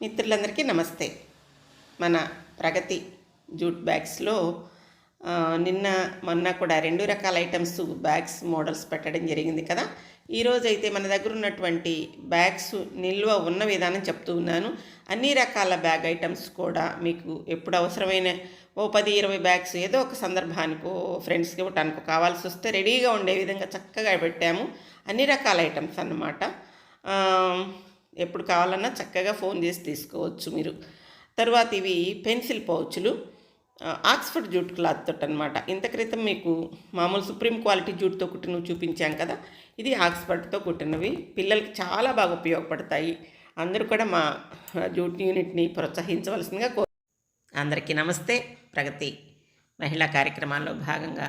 మిత్రులందరికీ నమస్తే. మన ప్రగతి జూట్ బ్యాగ్స్లో నిన్న మొన్న కూడా రెండు రకాల ఐటమ్స్ బ్యాగ్స్ మోడల్స్ పెట్టడం జరిగింది కదా. ఈరోజు అయితే మన దగ్గర ఉన్నటువంటి బ్యాగ్స్ నిల్వ ఉన్న విధానం చెప్తూ ఉన్నాను. అన్ని రకాల బ్యాగ్ ఐటమ్స్ కూడా మీకు ఎప్పుడు అవసరమైన ఓ పది ఇరవై బ్యాగ్స్ ఏదో ఒక సందర్భానికి ఫ్రెండ్స్కి ఇవ్వటానికి కావాల్సి వస్తే రెడీగా ఉండే విధంగా చక్కగా పెట్టాము. అన్ని రకాల ఐటమ్స్ అన్నమాట. ఎప్పుడు కావాలన్నా చక్కగా ఫోన్ చేసి తీసుకోవచ్చు మీరు. తర్వాత ఇవి పెన్సిల్ పౌచులు ఆక్స్ఫర్డ్ జూట్ క్లాత్ తోట అనమాట ఇంత క్రితం మీకు మామూలు సుప్రీం క్వాలిటీ జూట్తో కుట్టినవి చూపించాం కదా ఇది ఆక్స్ఫర్డ్తో కుట్టినవి. పిల్లలకి చాలా బాగా ఉపయోగపడతాయి. అందరూ కూడా మా జూట్ యూనిట్ని ప్రోత్సహించవలసిందిగా కో అందరికీ నమస్తే. ప్రగతి మహిళా కార్యక్రమాల్లో భాగంగా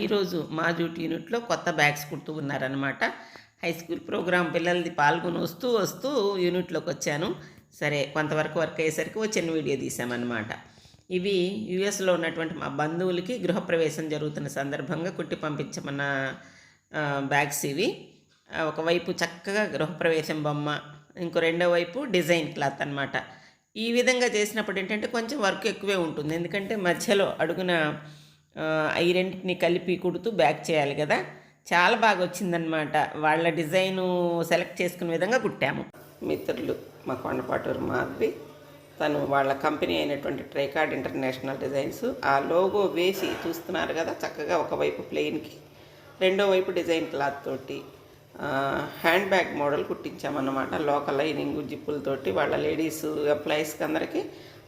ఈరోజు మా జూట్ యూనిట్లో కొత్త బ్యాగ్స్ కుడుతూ ఉన్నారనమాట హై స్కూల్ ప్రోగ్రాం పిల్లలది పాల్గొని వస్తూ వస్తూ యూనిట్లోకి వచ్చాను. సరే కొంతవరకు వర్క్ అయ్యేసరికి ఓ చిన్న వీడియో తీసామన్నమాట ఇవి యుఎస్లో ఉన్నటువంటి మా బంధువులకి గృహప్రవేశం జరుగుతున్న సందర్భంగా కుట్టి పంపించమన్న బ్యాగ్స్ ఇవి. ఒకవైపు చక్కగా గృహప్రవేశం బొమ్మ ఇంకో రెండో వైపు డిజైన్ క్లాత్ అన్నమాట. ఈ విధంగా చేసినప్పుడు ఏంటంటే కొంచెం వర్క్ ఎక్కువే ఉంటుంది. ఎందుకంటే మధ్యలో అడుగున ఆ, ఈ రెండింటిని కలిపి కుడుతూ బ్యాక్ చేయాలి కదా. చాలా బాగా వచ్చిందనమాట వాళ్ళ డిజైను సెలెక్ట్ చేసుకునే విధంగా కుట్టాము. మిత్రులు మా కొండపాటూరు మాధవి తను వాళ్ళ కంపెనీ అయినటువంటి ట్రైకార్డ్ ఇంటర్నేషనల్ డిజైన్స్. ఆ లోగో వేసి చూస్తున్నారు కదా చక్కగా ఒకవైపు ప్లెయిన్కి రెండో వైపు డిజైన్ క్లాత్ తోటి హ్యాండ్ బ్యాగ్ మోడల్ కుట్టించామన్నమాట. లోకల్ లైనింగ్ జిప్పులతోటి వాళ్ళ లేడీస్ ఎంప్లాయీస్కి అందరికీ.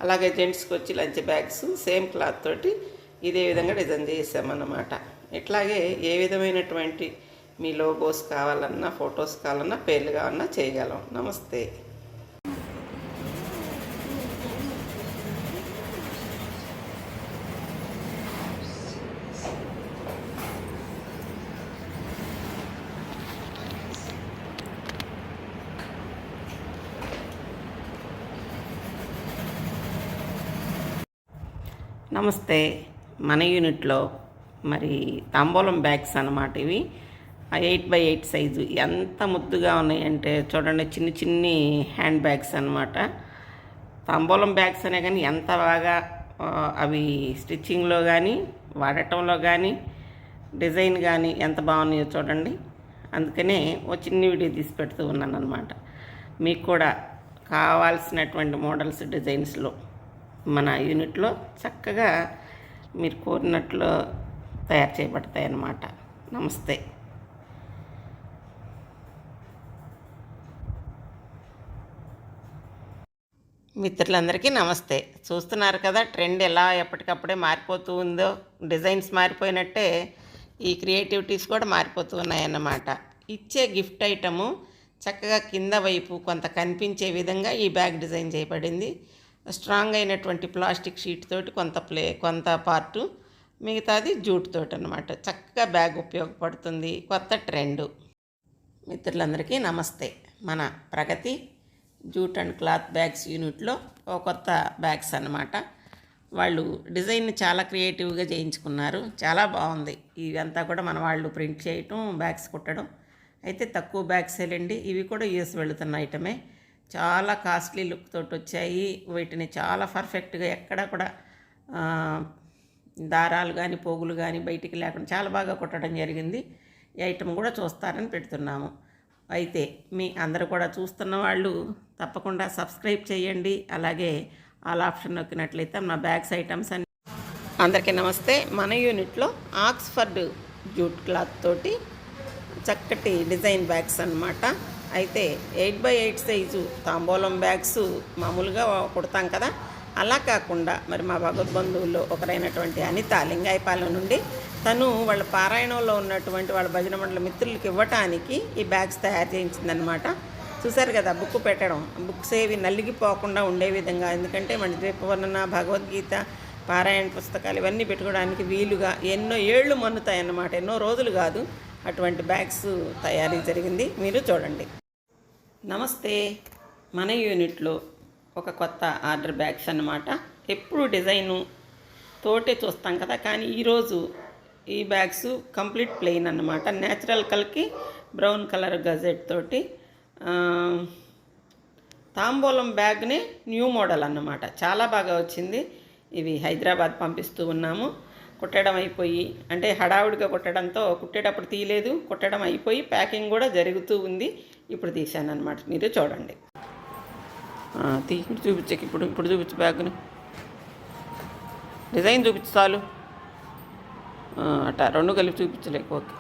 అలాగే జెంట్స్కి వచ్చి లంచ్ బ్యాగ్స్ సేమ్ క్లాత్ తోటి ఇదే విధంగా డిజైన్ చేసామన్నమాట. ఇట్లాగే ఏ విధమైనటువంటి మీ లోగోస్ కావాలన్నా ఫొటోస్ కావాలన్నా పేర్లు కావాలన్నా చేయగలం. నమస్తే. నమస్తే. మన యూనిట్లో మరి తాంబూలం బ్యాగ్స్ అనమాట ఇవి. Eight by eight size. ఎంత ముద్దుగా ఉన్నాయంటే చూడండి చిన్న చిన్ని హ్యాండ్ బ్యాగ్స్ అనమాట తాంబూలం బ్యాగ్స్ అనే కానీ ఎంత బాగా అవి స్టిచ్చింగ్లో కానీ వాడటంలో కానీ డిజైన్ కానీ ఎంత బాగున్నాయో చూడండి. అందుకనే ఓ చిన్న వీడియో తీసి పెడుతూ ఉన్నాను అనమాట మీకు కూడా కావాల్సినటువంటి మోడల్స్ డిజైన్స్లో మన యూనిట్లో చక్కగా మీరు కోరినట్లు తయారు చేయబడతాయి అన్నమాట. నమస్తే. మిత్రులందరికీ నమస్తే. చూస్తున్నారు కదా ట్రెండ్ ఎలా ఎప్పటికప్పుడే మారిపోతూ ఉందో డిజైన్స్ మారిపోయినట్టే ఈ క్రియేటివిటీస్ కూడా మారిపోతూ ఉన్నాయన్నమాట. ఇచ్చే గిఫ్ట్ ఐటము చక్కగా కింద వైపు కొంత కనిపించే విధంగా ఈ బ్యాగ్ డిజైన్ చేయబడింది. స్ట్రాంగ్ అయినటువంటి ప్లాస్టిక్ షీట్ తోటి కొంత ప్లే కొంత పార్టు మిగతాది జూట్ తోటి అనమాట చక్కగా బ్యాగ్ ఉపయోగపడుతుంది. కొత్త ట్రెండు. మిత్రులందరికీ నమస్తే. మన Pragati jute and cloth bags యూనిట్లో ఒక కొత్త బ్యాగ్స్ అన్నమాట. వాళ్ళు డిజైన్ చాలా క్రియేటివ్గా చేయించుకున్నారు. చాలా బాగుంది. ఇవంతా కూడా మన వాళ్ళు ప్రింట్ చేయటం బ్యాగ్స్ కుట్టడం. అయితే తక్కువ బ్యాగ్స్ వెళ్ళండి ఇవి కూడా యూఎస్ వెళుతున్న ఐటమే. చాలా కాస్ట్లీ లుక్ తోటి వచ్చాయి వీటిని చాలా పర్ఫెక్ట్గా ఎక్కడ కూడా దారాలు కానీ పోగులు కానీ బయటికి లేకుండా చాలా బాగా కుట్టడం జరిగింది. ఈ ఐటెం కూడా చూస్తారని పెడుతున్నాము. అయితే మీ అందరూ కూడా చూస్తున్న వాళ్ళు తప్పకుండా సబ్స్క్రైబ్ చేయండి. అలాగే ఆల్ ఆప్షన్ నొక్కినట్లయితే నా బ్యాగ్స్ ఐటమ్స్ అన్ని అందరికీ నమస్తే. మన యూనిట్లో ఆక్స్ఫర్డ్ జూట్ క్లాత్ తోటి చక్కటి డిజైన్ బ్యాగ్స్ అన్నమాట. అయితే ఎయిట్ బై ఎయిట్ సైజు తాంబూలం బ్యాగ్స్ మామూలుగా కుడతాం కదా. అలా కాకుండా మరి మా భగవద్బంధువుల్లో ఒకరైనటువంటి అనిత లింగాయపాలెం నుండి తను వాళ్ళ పారాయణంలో ఉన్నటువంటి వాళ్ళ భజన మండల మిత్రులకి ఇవ్వటానికి ఈ బ్యాగ్స్ తయారు చేయించిందనమాట చూసారు కదా బుక్ పెట్టడం. బుక్స్ ఏవి నలిగిపోకుండా ఉండే విధంగా. ఎందుకంటే మన ద్వీపవర్ణన భగవద్గీత పారాయణ పుస్తకాలు ఇవన్నీ పెట్టుకోవడానికి వీలుగా ఎన్నో ఏళ్ళు మన్నుతాయి అన్నమాట ఎన్నో రోజులు కాదు అటువంటి బ్యాగ్స్ తయారీ జరిగింది. మీరు చూడండి. నమస్తే. మన యూనిట్లో ఒక కొత్త ఆర్డర్ బ్యాగ్స్ అన్నమాట. ఎప్పుడు డిజైను తోటే చూస్తాం కదా కానీ ఈరోజు ఈ బ్యాగ్స్ కంప్లీట్ ప్లెయిన్ అన్నమాట. న్యాచురల్ కలర్కి బ్రౌన్ కలర్ గజెట్ తోటి తాంబూలం బ్యాగ్ని న్యూ మోడల్ అన్నమాట. చాలా బాగా వచ్చింది. ఇవి హైదరాబాద్ పంపిస్తూ ఉన్నాము. కుట్టడం అయిపోయి అంటే హడావుడిగా కుట్టడంతో కుట్టేటప్పుడు తీయలేదు కుట్టడం అయిపోయి ప్యాకింగ్ కూడా జరుగుతూ ఉంది. ఇప్పుడు తీశాను అనమాట మీరు చూడండి. తీ ఇప్పుడు చూపించకి ఇప్పుడు ఇప్పుడు చూపించు బ్యాగ్ని. డిజైన్ చూపించు చాలు. అట్ట రెండు కలిపి చూపించలేక ఓకే.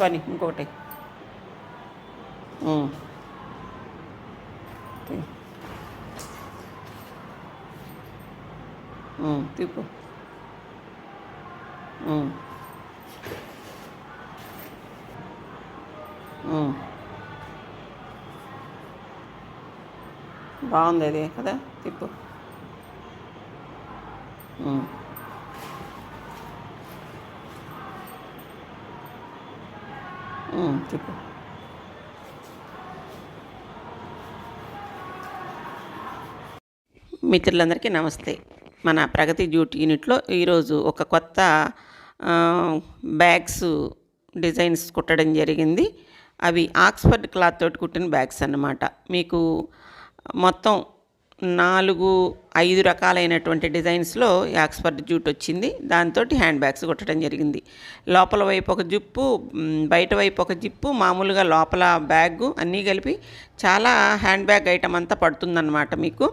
పని ఇంకొకటి. తిప్పు Mm. బాగుంది అది కదా? తిప్పు. తిప్పు. మిత్రులందరికీ నమస్తే. మన ప్రగతి జ్యూట్ యూనిట్లో ఈరోజు ఒక కొత్త బ్యాగ్స్ డిజైన్స్ కుట్టడం జరిగింది. అవి ఆక్స్ఫర్డ్ క్లాత్ తోటి కుట్టిన బ్యాగ్స్ అన్నమాట. మీకు మొత్తం నాలుగు ఐదు రకాలైనటువంటి డిజైన్స్లో ఈ జూట్ వచ్చింది. దాంతో హ్యాండ్ బ్యాగ్స్ కుట్టడం జరిగింది. లోపల వైపు ఒక జిప్పు బయట వైపు ఒక జిప్పు మామూలుగా లోపల బ్యాగ్ అన్నీ కలిపి చాలా హ్యాండ్ బ్యాగ్ ఐటమ్ అంతా పడుతుందన్నమాట మీకు.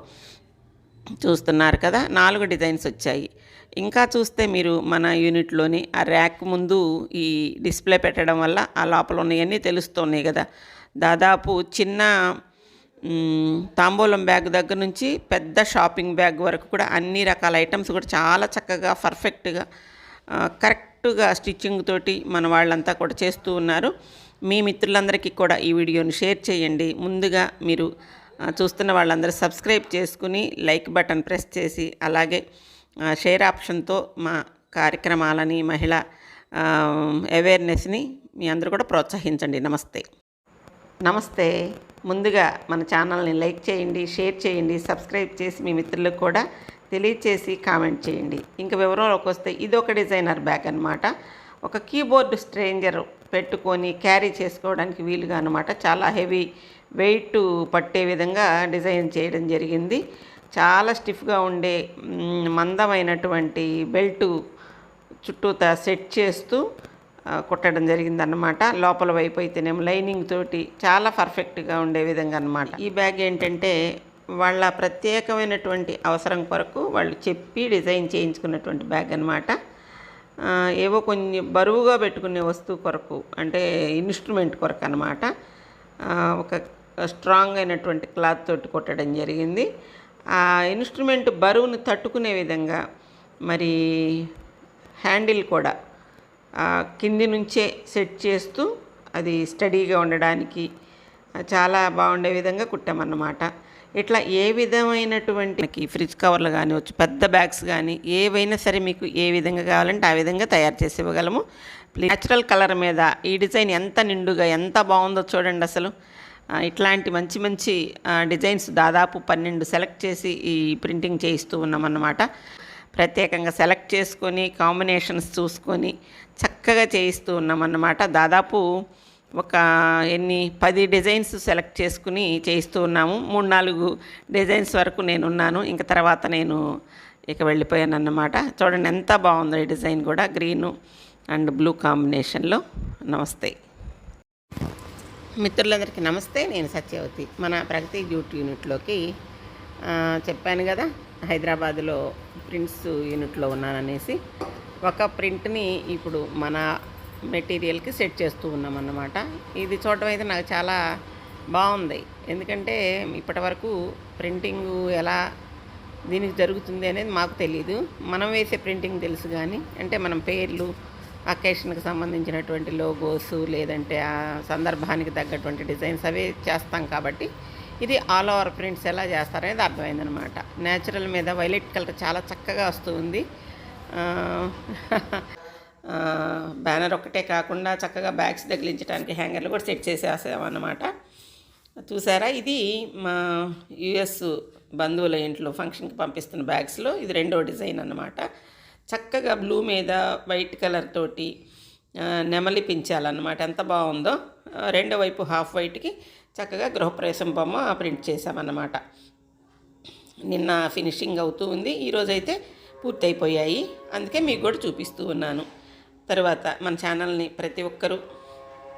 చూస్తున్నారు కదా నాలుగు డిజైన్స్ వచ్చాయి. ఇంకా చూస్తే మీరు మన యూనిట్లోని ఆ ర్యాక్ ముందు ఈ డిస్ప్లే పెట్టడం వల్ల ఆ లోపల ఉన్నాయన్నీ తెలుస్తున్నాయి కదా. దాదాపు చిన్న తాంబూలం బ్యాగ్ దగ్గర నుంచి పెద్ద షాపింగ్ బ్యాగ్ వరకు కూడా అన్ని రకాల ఐటమ్స్ కూడా చాలా చక్కగా పర్ఫెక్ట్గా కరెక్ట్గా స్టిచ్చింగ్ తోటి మన వాళ్ళంతా కూడా చేస్తూ ఉన్నారు. మీ మిత్రులందరికీ కూడా ఈ వీడియోని షేర్ చేయండి. ముందుగా మీరు చూస్తున్న వాళ్ళందరూ సబ్స్క్రైబ్ చేసుకుని లైక్ బటన్ ప్రెస్ చేసి అలాగే షేర్ ఆప్షన్తో మా కార్యక్రమాలని మహిళ అవేర్నెస్ని మీ అందరూ కూడా ప్రోత్సహించండి. నమస్తే. నమస్తే. ముందుగా మన ఛానల్ని లైక్ చేయండి షేర్ చేయండి సబ్స్క్రైబ్ చేసి మీ మిత్రులకు కూడా తెలియచేసి కామెంట్ చేయండి. ఇంకా వివరంలోకి వస్తే ఇది ఒక డిజైనర్ బ్యాగ్ అనమాట ఒక కీబోర్డ్ స్ట్రేంజర్ పెట్టుకొని క్యారీ చేసుకోవడానికి వీలుగా అనమాట చాలా హెవీ వెయిట్ పట్టే విధంగా డిజైన్ చేయడం జరిగింది. చాలా స్టిఫ్గా ఉండే మందమైనటువంటి బెల్టు చుట్టూతా సెట్ చేస్తూ కుట్టడం జరిగిందన్నమాట. లోపల వైపు అయితేనేమో లైనింగ్ తోటి చాలా పర్ఫెక్ట్గా ఉండే విధంగా అన్నమాట ఈ బ్యాగ్ ఏంటంటే వాళ్ళ ప్రత్యేకమైనటువంటి అవసరం కొరకు వాళ్ళు చెప్పి డిజైన్ చేయించుకున్నటువంటి బ్యాగ్ అనమాట ఏవో కొన్ని బరువుగా పెట్టుకునే వస్తువు కొరకు అంటే ఇన్స్ట్రుమెంట్ కొరకు అనమాట ఒక స్ట్రాంగ్ అయినటువంటి క్లాత్ తోటి కుట్టడం జరిగింది. ఆ ఇన్స్ట్రుమెంట్ బరువును తట్టుకునే విధంగా మరి హ్యాండిల్ కూడా కింది నుంచే సెట్ చేస్తూ అది స్టడీగా ఉండడానికి చాలా బాగుండే విధంగా కుట్టామన్నమాట. ఇట్లా ఏ విధమైనటువంటి మనకి ఫ్రిడ్జ్ కవర్లు కానీ వచ్చి పెద్ద బ్యాగ్స్ కానీ ఏవైనా సరే మీకు ఏ విధంగా కావాలంటే ఆ విధంగా తయారు చేసి ఇవ్వగలము. న్యాచురల్ కలర్ మీద ఈ డిజైన్ ఎంత నిండుగా ఎంత బాగుందో చూడండి అసలు. ఇట్లాంటి మంచి మంచి డిజైన్స్ దాదాపు పన్నెండు సెలెక్ట్ చేసి ఈ ప్రింటింగ్ చేయిస్తూ ఉన్నామన్నమాట. ప్రత్యేకంగా సెలెక్ట్ చేసుకొని కాంబినేషన్స్ చూసుకొని చక్కగా చేయిస్తూ ఉన్నామన్నమాట. దాదాపు ఒక ఎన్ని పది డిజైన్స్ సెలెక్ట్ చేసుకుని చేయిస్తూ ఉన్నాము. మూడు నాలుగు డిజైన్స్ వరకు నేను ఉన్నాను ఇంకా తర్వాత నేను ఇక వెళ్ళిపోయాను అన్నమాట చూడండి ఎంత బాగుందో ఈ డిజైన్ కూడా. గ్రీను అండ్ బ్లూ కాంబినేషన్లో. నమస్తే. మిత్రులందరికీ నమస్తే. నేను సత్యవతి. మన ప్రగతి డ్యూటీ యూనిట్లోకి చెప్పాను కదా హైదరాబాద్లో ప్రింట్స్ యూనిట్లో ఉన్నాననేసి ఒక ప్రింట్ని ఇప్పుడు మన మెటీరియల్కి సెట్ చేస్తూ ఉన్నామన్నమాట. ఇది చూడటం అయితే నాకు చాలా బాగుంది. ఎందుకంటే ఇప్పటి వరకు ప్రింటింగ్ ఎలా దీనికి జరుగుతుంది అనేది మాకు తెలియదు మనం వేసే ప్రింటింగ్ తెలుసు కానీ అంటే మనం పేర్లు అకేషన్కి సంబంధించినటువంటి లోగోస్ లేదంటే ఆ సందర్భానికి తగ్గటువంటి డిజైన్స్ అవే చేస్తాం కాబట్టి ఇది ఆల్ ఓవర్ ప్రింట్స్ ఎలా చేస్తారనేది అర్థమైందనమాట న్యాచురల్ మీద వైలెట్ కలర్ చాలా చక్కగా వస్తుంది. బ్యానర్ ఒక్కటే కాకుండా చక్కగా బ్యాగ్స్ తగిలించడానికి హ్యాంగర్లు కూడా సెట్ చేసేసామన్నమాట. చూసారా ఇది మా యుఎస్ బంధువుల ఇంట్లో ఫంక్షన్కి పంపిస్తున్న బ్యాగ్స్లో ఇది రెండో డిజైన్ అన్నమాట. చక్కగా బ్లూ మీద వైట్ కలర్ తోటి నెమలి పించాలన్నమాట. ఎంత బాగుందో. రెండో వైపు హాఫ్ వైట్కి చక్కగా గృహప్రవేశం బొమ్మ ప్రింట్ చేసామన్నమాట నిన్న ఫినిషింగ్ అవుతూ ఉంది. ఈరోజైతే పూర్తయిపోయాయి. అందుకే మీకు కూడా చూపిస్తూ ఉన్నాను. తర్వాత మన ఛానల్ని ప్రతి ఒక్కరూ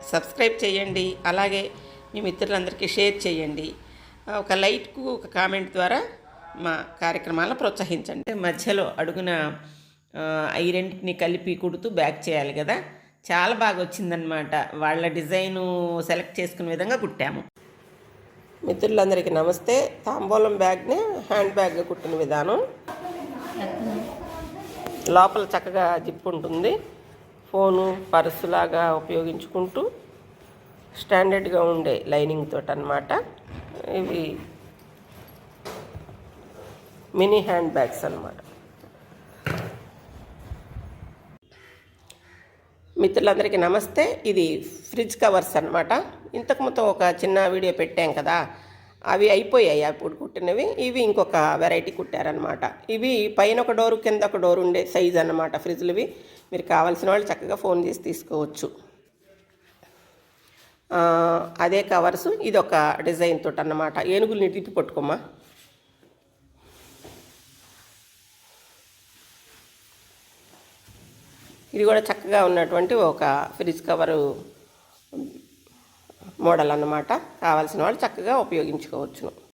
సబ్స్క్రైబ్ చేయండి. అలాగే మీ మిత్రులందరికీ షేర్ చేయండి. ఒక లైట్కు ఒక కామెంట్ ద్వారా మా కార్యక్రమాలను ప్రోత్సహించండి. మధ్యలో అడుగున ఆ, రెండింటిని కలిపి కుడుతూ బ్యాక్ చేయాలి కదా. చాలా బాగా వచ్చిందనమాట వాళ్ళ డిజైను సెలెక్ట్ చేసుకునే విధంగా కుట్టాము. మిత్రులందరికీ నమస్తే. తాంబూలం బ్యాగ్ని హ్యాండ్ బ్యాగ్గా కుట్టిన విధానం. లోపల చక్కగా జిప్ ఉంటుంది. ఫోను పర్సు లాగా ఉపయోగించుకుంటూ స్టాండర్డ్గా ఉండే లైనింగ్ తోటి అనమాట ఇవి మినీ హ్యాండ్ బ్యాగ్స్ అన్నమాట. మిత్రులందరికీ నమస్తే. ఇది ఫ్రిడ్జ్ కవర్స్ అనమాట ఇంతకు ముందు ఒక చిన్న వీడియో పెట్టాం కదా. అవి అయిపోయాయి అప్పుడు కుట్టినవి. ఇవి ఇంకొక వెరైటీ కుట్టారనమాట ఇవి పైన ఒక డోరు కింద ఒక డోరు ఉండే సైజ్ అన్నమాట ఫ్రిడ్జ్లవి. మీరు కావాల్సిన వాళ్ళు చక్కగా ఫోన్ చేసి తీసుకోవచ్చు. అదే కవర్స్. ఇది ఒక డిజైన్ తోటి అన్నమాట ఏనుగులు నిడిపి పట్టుకోమ్మా. ఇది కూడా చక్కగా ఉన్నటువంటి ఒక ఫ్రిడ్జ్ కవరు మోడల్ అన్నమాట. కావాల్సిన వాళ్ళు చక్కగా ఉపయోగించుకోవచ్చును.